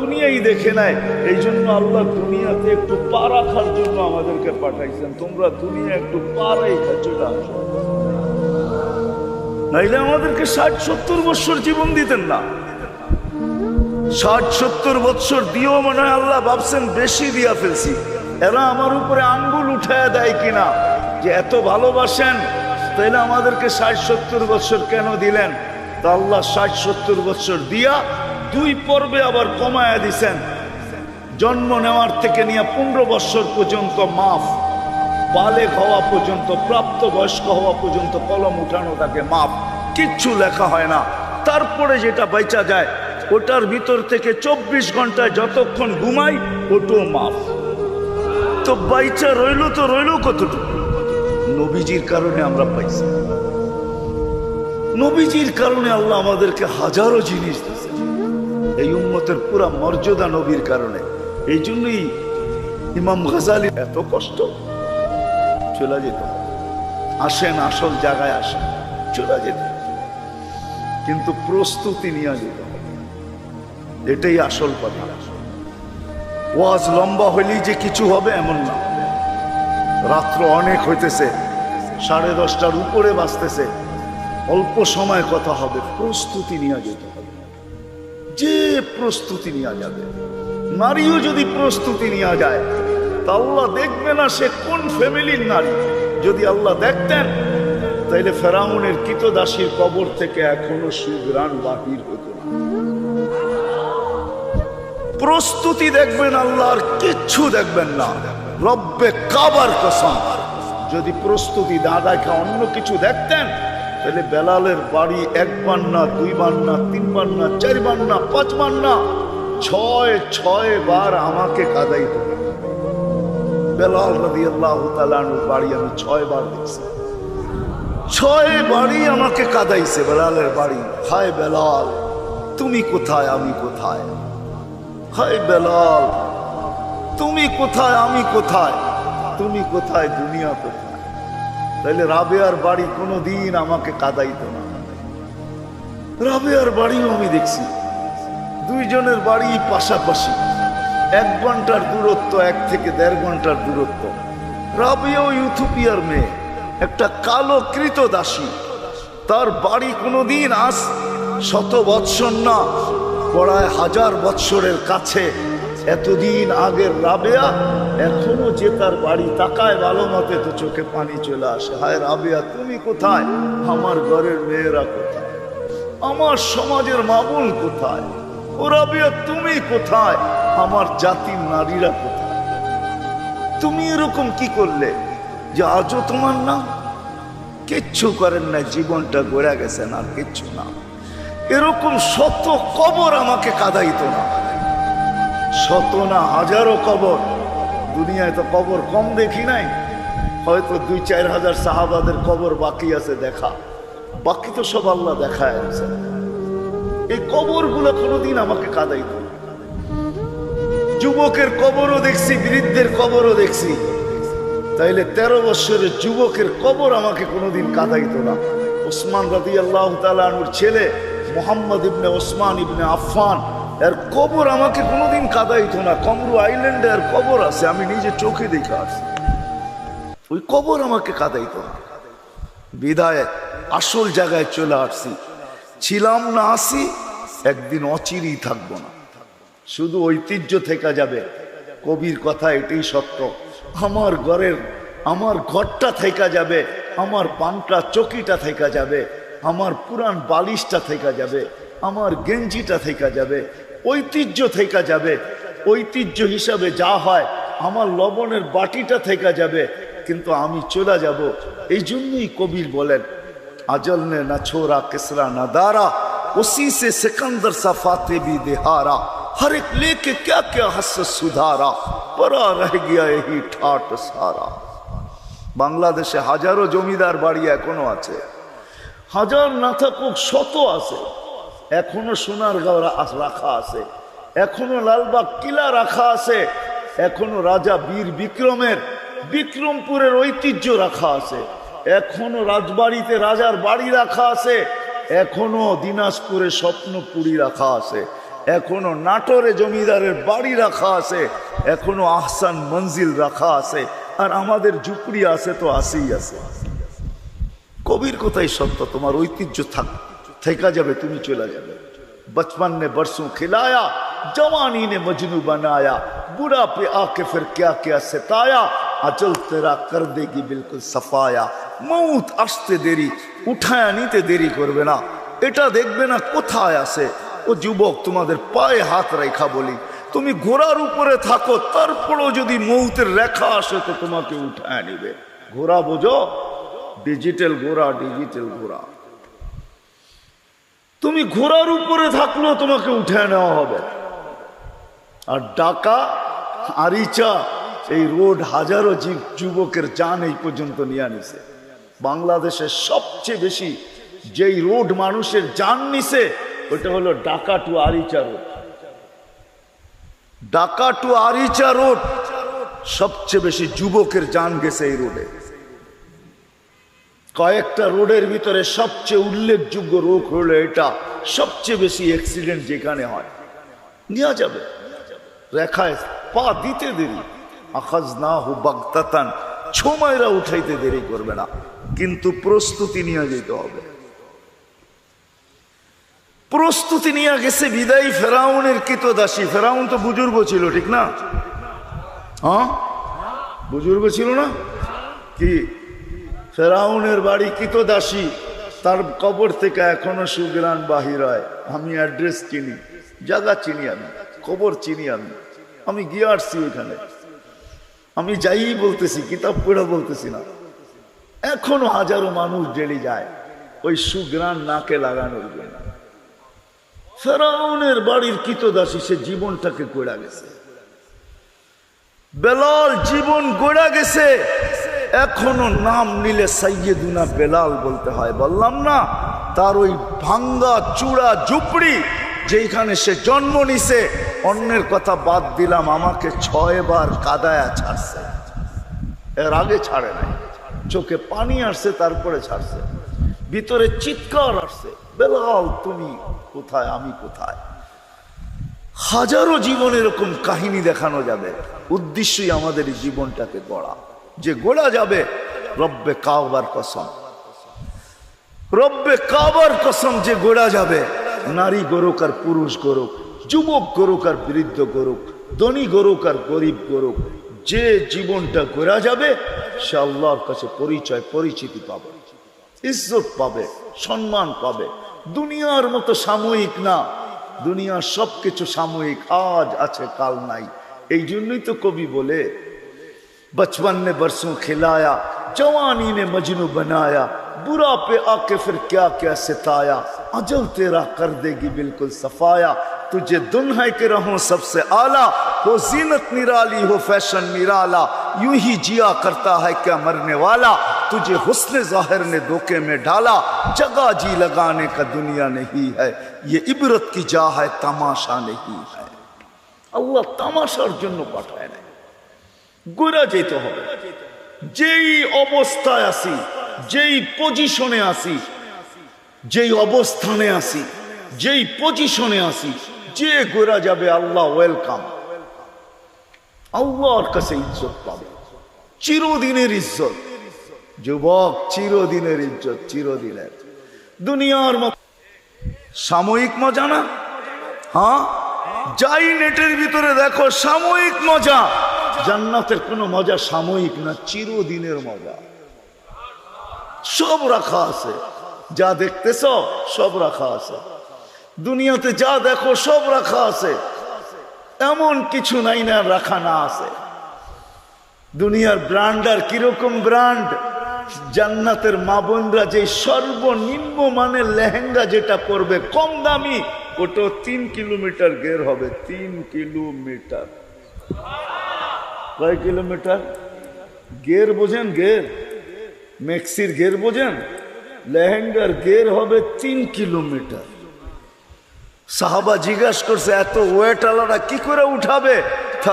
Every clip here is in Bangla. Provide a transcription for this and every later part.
দুনিয়াই দেখে নেয় এই জন্য আল্লাহ দুনিয়াতে একটু পা রাখার জন্য আমাদেরকে পাঠাইছেন। তোমরা দুনিয়া একটু পা রেখা চলে আসো। নাইলে আমাদেরকে ষাট সত্তর বৎসর জীবন দিতেন না। ষাট সত্তর বৎসর দিয়েও মনে হয় আল্লাহ ভাবছেন বেশি দিয়া ফেলছি। এরা আমার উপরে আঙ্গুল উঠায় দেয় কিনা? যে এত ভালোবাসেন, তাইলে আমাদেরকে ষাট সত্তর বৎসর কেন দিলেন? তা আল্লাহ ষাট সত্তর বৎসর দিয়া দুই পর্বে আবার কমায়া দিছেন। জন্ম নেওয়ার থেকে নিয়ে পনেরো বৎসর পর্যন্ত মাফ বালেক হওয়া পর্যন্ত প্রাপ্ত বয়স্ক হওয়া পর্যন্ত কলম উঠানো তাকে মাপ কিচ্ছু লেখা হয় না। তারপরে যেটা বেচা যায়, ওটার ভিতর থেকে চব্বিশ ঘন্টায় যতক্ষণ ঘুমাই, ওটাও মাপ তো বাইচা রইল তো রইল কতটুকু? নবীজির কারণে আমরা পাইছি। নবীজির কারণে আল্লাহ আমাদেরকে হাজারো জিনিস দিয়েছে উম্মতের পুরা মর্যাদা নবীর কারণে। এই জন্যই ইমাম গাজালি এত কষ্ট। চলে যেত। আসেন আসল জায়গায় আসেন, চলে যেত। কিন্তু প্রস্তুতি নিয়ে যেত। এটাই আসল কথা। ওয়াজ লম্বা হইলেই যে কিছু হবে এমন না। রাত্র অনেক হইতেছে, সাড়ে দশটার উপরে বাঁচতেছে অল্প সময় কথা হবে, প্রস্তুতি নিয়ে যেতে হবে। যে প্রস্তুতি নেওয়া যাবে। নারীও যদি প্রস্তুতি নেওয়া যায়, তা আল্লাহ দেখবে না সে কোন ফ্যামিলির নারী। যদি আল্লাহ দেখতেন, তাইলে ফেরাউনের কিতদাসীর কবর থেকে এখনও সুগ্রাণ বাহির হতো প্রস্তুতি দেখবেন আল্লাহর, কিচ্ছু দেখবেন না। রব্বে কাবার কসম। যদি প্রস্তুতি দেখা অন্য কিছু দেখতেন তাহলে বেলালের বাড়ি একবার না দুইবার না তিনবার না চারবার না পাঁচবার না ছয় ছয় বার আমাকে কাদাইত বেলাল রাদি আল্লাহ তালানুর বাড়ি আমি ছয় বার দেখছি। ছয় বাড়ি আমাকে কাদাইছে বেলালের বাড়ি। হায় বেলাল, তুমি কোথায়, আমি কোথায়? হায় বেলাল, তুমি কোথায়, আমি কোথায়? তুমি কোথায়, দুনিয়া কোথায়? তাইলে রাবেয়ার বাড়ি কোনো দিন আমাকে কাদাইতো না। রাবেয়ার বাড়িও আমি দেখছি। দুইজনের বাড়ি পাশাপাশি। এক ঘণ্টার দূরত্ব, এক থেকে দেড় ঘণ্টার দূরত্ব। রাবেও ইউথোপিয়ার মেয়ে, একটা কালো কৃত দাসী। তার বাড়ি কোনোদিন আস শত বৎসর না, পড়ায় হাজার বৎসরের কাছে। এতদিন আগের রাবেয়া, এখনও যে তার বাড়ি তাকায় ভালো মতে তো চোখে পানি চলে আসে। হায় রাবেয়া, তুমি কোথায়? আমার ঘরের মেয়েরা কোথায়? আমার সমাজের মামুন কোথায়? ও রাবেয়া, তুমি কোথায়? আমার জাতির নারীরা কোথায়? তুমি এরকম কি করলে যে আজও তোমার নাম? কিচ্ছু করেন না জীবনটা গড়ে গেছে না, কিচ্ছু না। এরকম শত কবর আমাকে কাদাইতো না। শত না হাজারো কবর। দুনিয়ায় তো কবর কম দেখি নাই। হয়তো দুই, চার হাজার সাহাবাদের কবর বাকি আছে, দেখা। বাকি তো সব আল্লাহ দেখায় আছে। এই কবরগুলো কোনোদিন আমাকে কাদাইতো না। যুবকের কবরও দেখছি, বৃদ্ধের কবরও দেখছি। তাইলে তেরো বছরের যুবকের কবর আমাকে কোনোদিন কাদাইতো না। ওসমান রাদি আল্লাহ তালুর ছেলে মোহাম্মদ ইবনে ওসমান ইবনে আফফান এর কবর আমাকে কোনোদিন কাদাইতো না। কমরু আইল্যান্ডে এর কবর আছে, আমি নিজে চোখে দেখে আসছি ওই কবর আমাকে কাদাইতো। না বিদায়, আসল জায়গায় চলে আসছি। ছিলাম না আসি, একদিন অচিরই থাকব না। শুধু ঐতিহ্য থেকে যাবে। কবির কথা এটাই সত্য। আমার ঘরের, আমার ঘরটা থেকে যাবে। আমার পানটা, চকিটা থেকে যাবে। আমার পুরান বালিশটা থেকে যাবে। আমার গেঞ্জিটা থেকে যাবে ঐতিহ্য থেকে যাবে ঐতিহ্য হিসাবে যা হয় আমার লবণের বাটিটা থেকে যাবে কিন্তু আমি চলে যাব এই জন্যই কবির বলেন अजल ने न छोड़ा किसरा न दारा उसी से सिकंदर सा फाते भी दिहारा हर एक लेके क्या क्या हस सुधारा परा रह गया यही ठाट सारा বাংলাদেশে হাজারো জমিদার বাড়ি এখনো আছে হাজার না থাকুক শত আছে এখনও সোনার গাঁও রাখা আছে। এখনও লালবাগ কিলা রাখা আছে। এখনও রাজা বীর বিক্রমের, বিক্রমপুরের ঐতিহ্য রাখা আছে। এখনও রাজবাড়িতে রাজার বাড়ি রাখা আছে। এখনও দিনাজপুরে স্বপ্নপুরী রাখা আছে। এখনও নাটোরে জমিদারের বাড়ি রাখা আছে। এখনও আহসান মঞ্জিল রাখা আছে। আর আমাদের ঝুপড়ি আছে তো আসেই আছে। কবির কোথায় সত্য, তোমার ঐতিহ্য থাক থেকা যাবে তুমি চলে যাবে बचपन ने बरसों खिलाया जवानी ने मजनू बनाया बुढ़ा पे आके फिर क्या क्या सताया अचल तेरा कर देगी बिल्कुल सफाया মৌত আসতে দেরি উঠায়া নিতে দেরি করবে না এটা দেখবে না কোথায় আছে ও যুবক তোমাদের পায়ে হাত রেখা বলি তুমি ঘোড়ার উপরে থাকো তারপরও যদি মৌতের রেখা আসে তো তোমাকে উঠায় নিবে ঘোড়া বোঝো ডিজিটাল ঘোড়া ডিজিটাল ঘোড়া তুমি ঘোড়ার উপরে থাকলেও তোমাকে উঠে নেওয়া হবে। আর ডাকা আরিচা এই রোড হাজারো জীব- যুবকের যান এই পর্যন্ত নিয়ে আনিছে। বাংলাদেশের সবচেয়ে বেশি যেই রোড মানুষের যান নিছে ওটা হলো Dhaka to Aricha road. Dhaka to Aricha road, সবচেয়ে বেশি যুবকের যান গেছে এই রোডে। কয়েকটা রোডের ভিতরে সবচেয়ে উল্লেখযোগ্য রোগ হলো এটা। সবচেয়ে বেশি অ্যাক্সিডেন্ট যেখানে হয়। নেওয়া যাবে। রেখায় পা দিতে দেরি। আখাজ না হু বাগতাতান। সময়রা উঠাইতে দেরি করবে না। কিন্তু প্রস্তুতি নিয়ে যেতে হবে। প্রস্তুতি নিয়ে গেছে বিদায়ী ফেরাউনের কিতদাসী। ফেরাউন তো বুজুর্গ ছিল, ঠিক না? হ্যাঁ? বুজুর্গ ছিল না? কি? ফেরাউনের বাড়ি কিতদাসী তার কবর থেকে এখনও সুগ্রাণ বাহির হয়। আমি অ্যাড্রেস চিনি। জায়গা চিনি আমি। কবর চিনি আমি। আমি গিয়ে আসছি ওইখানে। আমি যাই বলতেছি, কিতাব পড়ে বলতেছি না। এখনও হাজারো মানুষ ডেলি যায়। ওই সুগ্রাণ নাকে লাগানোর জন্য। ফেরাউনের বাড়ির কিতদাসী সে জীবনটাকে গড়া গেছে। বেলাল জীবন গড়া গেছে। এখনও নাম নিলে সাইয়েদুনা বেলাল বলতে হয়। বললাম না, তার ওই ভাঙ্গা চূড়া ঝুপড়ি যেখানে সে জন্ম নিছে, অন্যের কথা বাদ দিলাম, আমাকে ছয়বার কাদায়া ছাড়ছে। এর আগে ছাড়ে নাই। চোখে পানি আসছে, তারপরে ছাড়ছে। ভিতরে চিৎকার আসছে, বেলাল, তুমি কোথায়, আমি কোথায়? হাজারো জীবন এরকম কাহিনী দেখানো যাবে। উদ্দেশ্যই আমাদের জীবনটাকে গড়া। যে গোড়া যাবে, রব্বে কাবার কসম। রব্বে কাবার কসম যে গোড়া যাবে, নারী গরুক আর পুরুষ গরুক, যুবক গরুক আর বৃদ্ধ গরুক, ধনী গরুক আর গরিব গরুক, যে জীবনটা গোড়া যাবে, সে আল্লাহর কাছে পরিচয়, পরিচিতি পাবে, ইজ্জত পাবে, সম্মান পাবে। দুনিয়ার মতো সাময়িক না, দুনিয়ার সব কিছু সাময়িক, আজ আছে, কাল নাই। এই জন্যই তো কবি বলে بچپن نے برسوں کھلایا، جوانی نے مجنو بنایا، برا پہ آ کے پھر کیا کیا ستایا؟ اجل تیرا کر دے گی بالکل صفایا۔ تجھے دن ہے کہ رہوں سب سے اعلیٰ۔ ہو زینت نرالی، ہو فیشن نرالا۔ یوں ہی جیا کرتا ہے کیا مرنے والا۔ تجھے حسن ظاہر نے دھوکے میں ڈالا جگہ جی لگانے کا دنیا نہیں ہے۔ یہ عبرت کی جا ہے، تماشا نہیں ہے۔ اللہ تماشا اور جنو نہیں গোড়া যেতে হবে। যেই অবস্থায় আসি যেই পজিশনে আসি যেই অবস্থানে আসি যেই পজিশনে আসি যে গোড়া যাবে আল্লাহ ওয়েলকাম আল্লাহর কাছে ইজ্জত পাবে। চিরদিনের ইজ্জত। যুবক, চিরদিনের ইজ্জত, চিরদিনের। দুনিয়ার মত সাময়িক মজা না? হ্যাঁ? যাই নেটের ভিতরে দেখো, সাময়িক মজা। জান্নাতের কোনো মজা সাময়িক না, চিরদিনের মজা। সব রাখা আছে। যা দেখতেছ, সব রাখা আছে। দুনিয়াতে যা দেখো, সব রাখা আছে। এমন কিছু নাই না, রাখা না আছে। দুনিয়ার ব্র্যান্ড আর কীরকম ব্র্যান্ড জান্নাতের মা বোনরা যে সর্বনিম্ন মানের লেহেঙ্গা যেটা পরবে, কম দামি ওটা তিন কিলোমিটার গের হবে, তিন কিলোমিটার। কয় কিলোমিটার? গের বোঝেন গের? মেক্সির গের বোঝেন? লেহেঙ্গার গের হবে তিন কিলোমিটার। সাহাবা জিজ্ঞাসা করছে, এত ওয়েট আলাদা কি করে উঠাবে?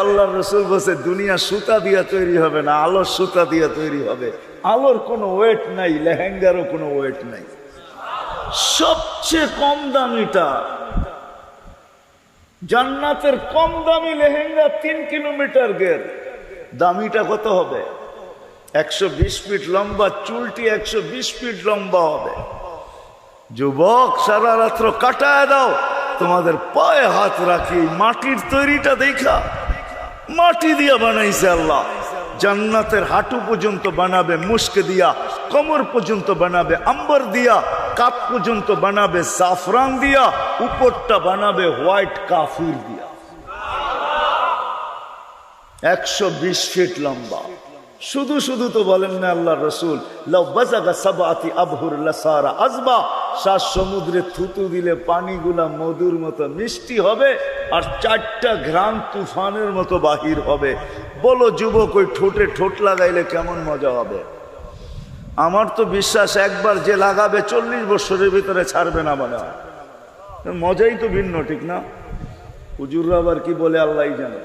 আল্লাহ রসুল বসে দুনিয়া সুতা দিয়া তৈরি হবে না, আলোর সুতা দিয়া তৈরি হবে। আলোর কোনো ওয়েট নাই, লেহেঙ্গারও কোনো ওয়েট নাই। সবচেয়ে কম দামিটা, জান্নাতের কম দামি লেহেঙ্গা তিন কিলোমিটার গের। দামিটা কত হবে? একশো বিশ ফিট লম্বা, চুলটি একশো বিশ ফিট লম্বা হবে। যুবক, সারা রাত্র কাটায় দাও। তোমাদের পায়ে হাত রাখি মাটির তৈরিটা দেখা। মাটি দিয়া বানাইছে আল্লাহ। জান্নাতের হাঁটু পর্যন্ত বানাবে মুস্ক দিয়া, কমর পর্যন্ত বানাবে আম্বর দিয়া, কাপ পর্যন্ত বানাবে সাফরান দিয়া, উপরটা বানাবে হোয়াইট কাফির দিয়া। একশো বিশ ফিট লম্বা। শুধু শুধু তো বলেন না আল্লাহ রসুল আজবা সমুদ্রে থুতু দিলে পানিগুলা মধুর মতো মিষ্টি হবে আর চারটা ঘ্রাম তুফানের মতো বাহির হবে। বলো যুবক, ওই ঠোঁটে ঠোঁট লাগাইলে কেমন মজা হবে? আমার তো বিশ্বাস একবার যে লাগাবে চল্লিশ বছরের ভিতরে ছাড়বে না মনে হয়। মজাই তো ভিন্ন, ঠিক না? হুজুররা আবার কি বলে আল্লাহ জানে।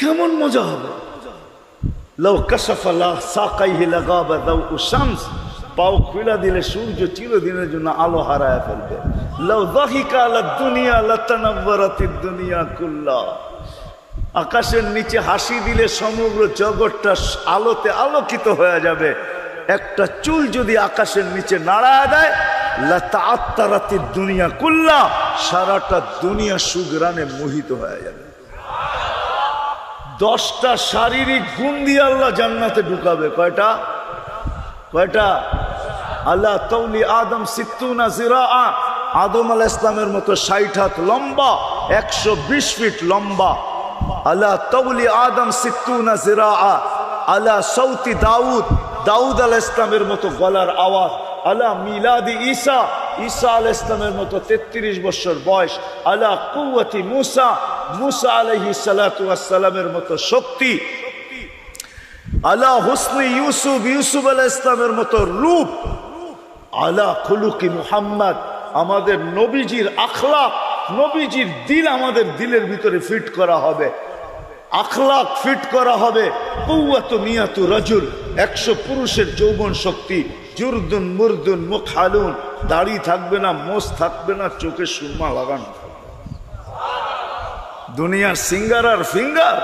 কেমন মজা হবে? লও কাশাফাল্লাহ সাকাইহি লাগাবা দাউ শামস, পাও খুলা দিলে সূর্য চিরদিনের জন্য আলো হারায় ফেলবে। লও দাহিকা আলা দুনিয়া লাতানাব্বারাতিদ দুনিয়া কুল্লা। আকাশের নিচে হাসি দিলে সমগ্র জগৎটা আলোতে আলোকিত হয়ে যাবে। একটা চুল যদি আকাশের নিচে নাড়া দেয় লতা আত্মারাতির দুনিয়া কুল্লা, সারাটা দুনিয়া সুগ্রানে মোহিত হয়ে যাবে। দশটা শারীরিক গুণ দিয়ে আল্লাহ জান্নাতে ঢুকাবে। কয়টা? কয়টা? আল্লাহ তৌলি আদম সিত্তুনা জিরা আদম আল ইসলামের মতো ষাট হাত লম্বা, একশো বিশ ফিট লম্বা। আল্লাহ তৌলি আদম সিত্তুনা জিরা আল্লাহ সৌতি দাউদ দাউদ আল ইসলামের মতো গলার আওয়াজ। আল্লাহ মিলাদি ঈসা ঈসা আল ইসলামের মতো তেত্রিশ বছর বয়স। আল্লাহ কুয়াতি মুসা মুসা আলহি সালাতামের মতো শক্তি আল্লাহ হুসনি ইউসুফ ইউসুফ আলাহ ইসলামের মতো রূপ, আলা খুলুকি মুহাম্মদ, আমাদের নবীজির আখলাক, নবীজির দিল আমাদের দিলের ভিতরে ফিট করা হবে। আখলাক ফিট করা হবে। কৌয়াত মিয়াতু রাজুল, একশো পুরুষের যৌবন শক্তি, জুরদুন মুরদুন মুখ হালুন দাড়ি থাকবে না, মোষ থাকবে না, চোখে সুরমা লাগানো। দুনিয়ার সিঙ্গার আর ফিঙ্গার।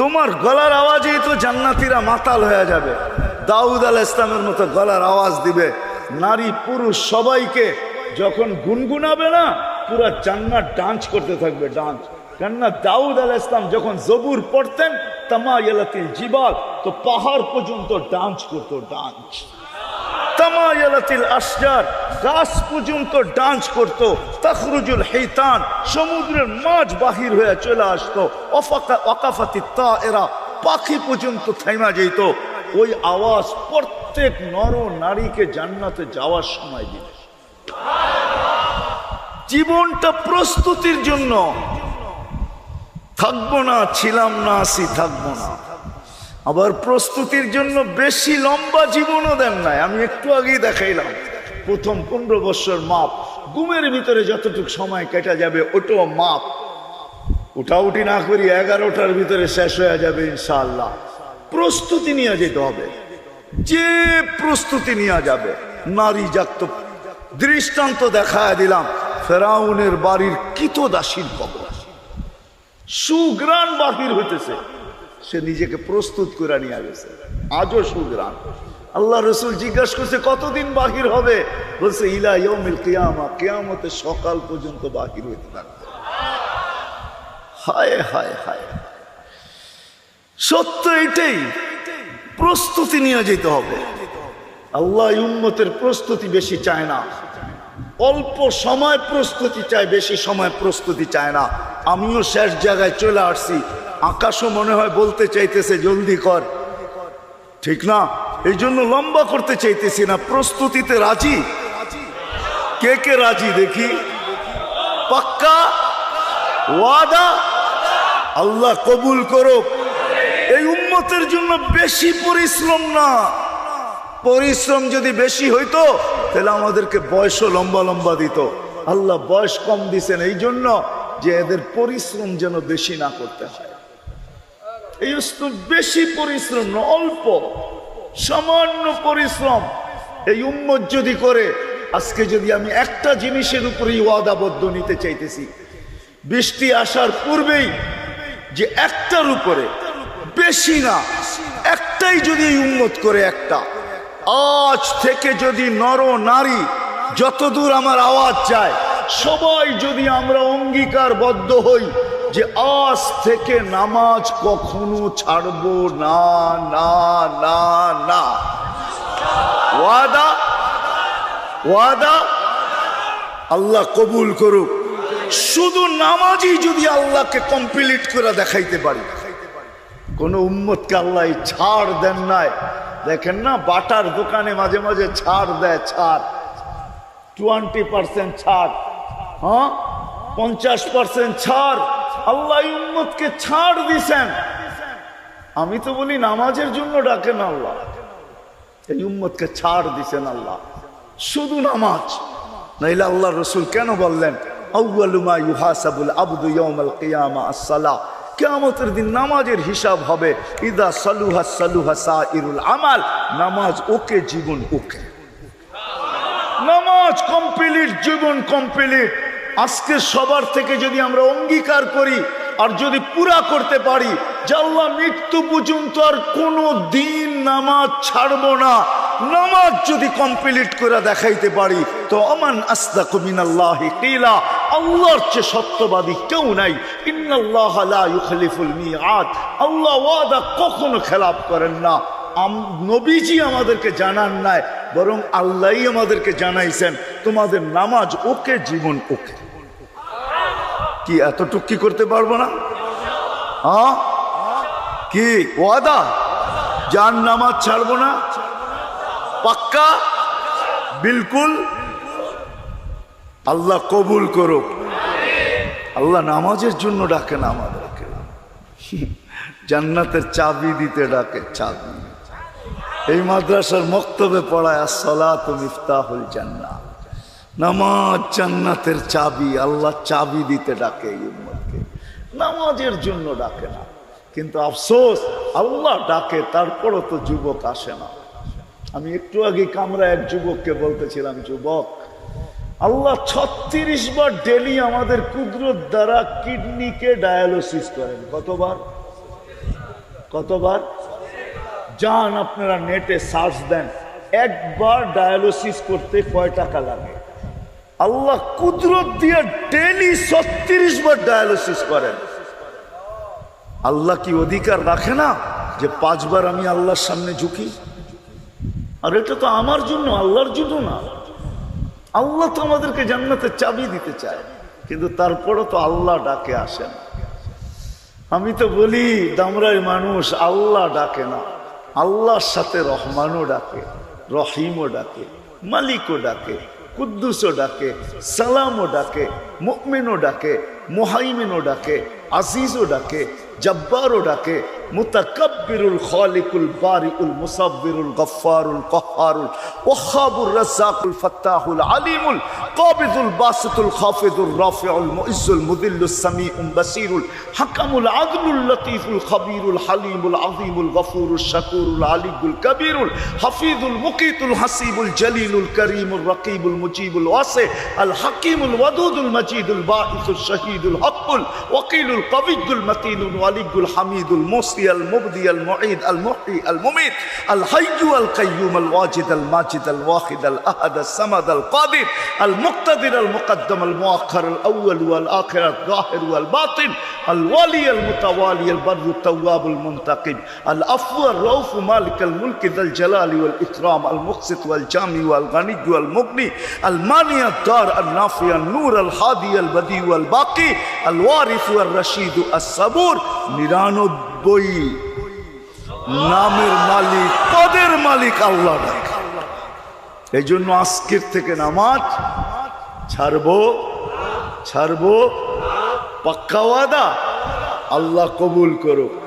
তোমার গলার আওয়াজেই তো জান্নাতিরা মাতাল হয়ে যাবে। দাউদ আল ইসলামের মতো গলার আওয়াজ দিবে। নারী পুরুষ সবাইকে যখন গুনগুনাবে না, পুরো জান্নাত ডান্স করতে থাকবে ডান্স কেননা দাউদ আল ইসলাম যখন জবুর পড়তেন তামা এলাতিল জিবাল, তো পাহাড় পর্যন্ত ডান্স করতো ডান্স ডান্স সমুদ্রের বাহির হয়ে চলে আসতো তা এরা পাখি পর্যন্ত ওই আওয়াজ প্রত্যেক নর নারীকে জান্নাতে যাওয়ার সময় দিবে জীবনটা প্রস্তুতির জন্য। থাকব না, ছিলাম না, আসি থাকব না। আবার প্রস্তুতির জন্য বেশি লম্বা জীবনও দেন নাই। আমি একটু আগেই দেখাইলাম। প্রথম পনেরো বছর মাপ, ঘুমের ভিতরে যতটুকু সময় কেটে যাবে, ওটাও মাপ। উঠাউটি না করি এগারোটার ভিতরে শেষ হয়ে যাবে ইনশাআল্লাহ। প্রস্তুতি নিয়ে যেতে হবে। যে প্রস্তুতি নিয়ে যাবে নারী জাগত দৃষ্টান্ত দেখায় দিলাম, ফেরাউনের বাড়ির কিত দাসীর সুগ্রাণ বাহির হইতেছে। সে নিজেকে প্রস্তুত করে নিয়ে গেছে। আজও সুগ্রাম আল্লাহ রসুল জিজ্ঞাসা করছে, কতদিন বাহির হবে? বলছে, ইলা ইয়মিল কিয়ামা কিয়ামতে সকাল পর্যন্ত বাহির হইতে থাকবে। হায় হায় হায়। সত্য এটাই, প্রস্তুতি নিয়ে যেতে হবে। আল্লাহ উম্মতের প্রস্তুতি বেশি চায় না। অল্প সময় প্রস্তুতি চায়, বেশি সময় প্রস্তুতি চায় না। আমিও শেষ জায়গায় চলে আসছি। আকাশও মনে হয় বলতে চাইতেছে, জলদি কর। ঠিক না? এই জন্য লম্বা করতে চাইতেছি না। প্রস্তুতিতে রাজি? কে কে রাজি দেখি? পাক্কা? ওয়াদা? আল্লাহ কবুল করো এই উম্মতের জন্য বেশি পরিশ্রম না। পরিশ্রম যদি বেশি হইতো, তাহলে আমাদেরকে বয়সও লম্বা লম্বা দিত। আল্লাহ বয়স কম দিছেন, এই জন্য যে এদের পরিশ্রম যেন বেশি না করতে হয়। এই বেশি পরিশ্রম না, অল্প। সামান্য পরিশ্রম। এই উম্মত যদি করে, আজকে যদি আমি একটা জিনিসের উপরেই ওয়াদাবদ্ধ নিতে চাইতেছি, বৃষ্টি আসার পূর্বেই যে একটার উপরে, বেশি না, একটাই যদি উন্নত করে একটা। আজ থেকে যদি নর নারী যতদূর আমার আওয়াজ যায়, সবাই যদি আমরা অঙ্গীকারবদ্ধ হই যে আজ থেকে নামাজ কখনো ছাড়বো না না না না। ওয়াদা? ওয়াদা? আল্লাহ কবুল করুক। শুধু নামাজই যদি আল্লাহকে কমপ্লিট করে দেখাইতে পারি। কোন উম্মতকে আল্লাহ ছাড় দেন নাই। দেখেন না, বাটার দোকানে মাঝে মাঝে ছাড় দেয়, ছাড়। টোয়েন্টি পার্সেন্ট ছাড়। হ্যাঁ? পঞ্চাশ পার্সেন্ট ছাড়। আল্লাহ উম্মতকে ছাড় দিছেন। আমি তো বলি নামাজের জন্য ডাকেন আল্লাহ। এই উম্মতকে ছাড় দিছেন আল্লাহ। শুধু নামাজ। নাইলে আল্লাহ রসুল কেন বললেন আউ্বালুমা ইউহাসাবুল আবদু ইয়াউমাল কিয়ামা আসসালাহ কিয়ামতের দিন নামাজের হিসাব হবে, ইদা সালুহা সালুহা সাইরুল আমাল নামাজ ওকে, জীবন ওকে। নামাজ কমপ্লিট, জীবন কমপ্লিট। আজকে সবার থেকে যদি আমরা অঙ্গীকার করি আর যদি পুরা করতে পারি, যে আল্লাহ মৃত্যু পর্যন্ত আর কোনো দিন নামাজ ছাড়বো না। নামাজ যদি কমপ্লিট করে দেখাইতে পারি, তো আমান আস্তা কমিনাল্লাহ কিলা, আল্লাহর চেয়ে সত্যবাদী কেউ নাই। ইন্নাল্লাহ মিআদ, আল্লাহ ওয়াদা কখনো খেলাপ করেন না। নবীজি আমাদেরকে জানান নাই বরং আল্লাহই আমাদেরকে জানাইছেন, তোমাদের নামাজ ওকে, জীবন ওকে। কি, এতটুক কি করতে পারব না? হ্যাঁ? কি, ওয়াদা? যার নামাজ ছাড়বো না? পাক্কা? বিলকুল? আল্লাহ কবুল করুক। আল্লাহ নামাজের জন্য ডাকে না আমাদেরকে। জান্নাতের চাবি দিতে ডাকে চাবি। এই মাদ্রাসার মক্তবে পড়ায়, আসসালাত মিফতাহুল জান্নাত নামাজ জান্নাতের চাবি, আল্লাহ চাবি দিতে ডাকে উম্মতকে। নামাজের জন্য ডাকে না। কিন্তু আফসোস, আল্লাহ ডাকে, তারপরও তো যুবক আসে না। আমি একটু আগে কামরা এক যুবককে বলতেছিলাম, যুবক, আল্লাহ ছত্রিশ বার ডেলি আমাদের কুদরত দ্বারা কিডনিকে ডায়ালিসিস করেন। কতবার? কতবার? যান আপনারা নেটে সার্চ দেন, একবার ডায়ালিসিস করতে কয় টাকা লাগে? আল্লাহ কুদরত দিয়ে ডেলি ছত্রিশ বার ডায়ালিসিস করেন। আল্লাহ কি অধিকার রাখে না যে পাঁচবার আমি আল্লাহর সামনে ঝুঁকি? আর এটা তো আমার জন্য, আল্লাহর জন্য না। আল্লাহ তো আমাদেরকে জান্নাতের চাবি দিতে চায়, কিন্তু তারপরও তো আল্লাহ ডাকে আসে না। আমি তো বলি, দামরাই মানুষ, আল্লাহ ডাকে না। আল্লাহর সাথে রহমানও ডাকে, রহিমও ডাকে, মালিকও ডাকে, কুদ্দুসও ডাকে, সালামও ডাকে মুকমিনও ডাকে, মোহাইমেনও ডাকে, আজিজও ডাকে, জব্বারও ডাকে متكبر الخالق البارئ المصبر الغفار القهار الوهاب الرزاق الفتاح العليم القابض الباسط الخافض الرافع المؤز المذل السميع البصير الحكم العدل اللطيف الخبير الحليم العظيم الغفور الشكور العلي الكبير الحفيظ المقيت الحسيب الجليل الكريم الرقيب المجيب الواسع الحكيم الودود المجيد الباعث الشهيد الحق الوقيل القوي المتين الولي الحميد الموسى মুসি আল মুবদি আল মুঈদ আল মুহয়ি আল মুমিত আল হাইয়্যু আল কাইয়্যুম আল ওয়াজিদ আল মাজিদ আল ওয়াহিদ আল الولي المتوالي البر التواب المنتقم العفو الروف مالك الملك ذا الجلال والإكرام المقسط والجامي والغني والمغني المانع الدار النافع النور الحادي البدي والباقي الوارث والرشيد الصبور নিরানব্বই নামের মালিক مالي قدر مالك এই জন্য আজকের থেকে নামাজ ছাড়বো ছাড়বো পাক্কা ওয়াদা? আল্লাহ কবুল করুক।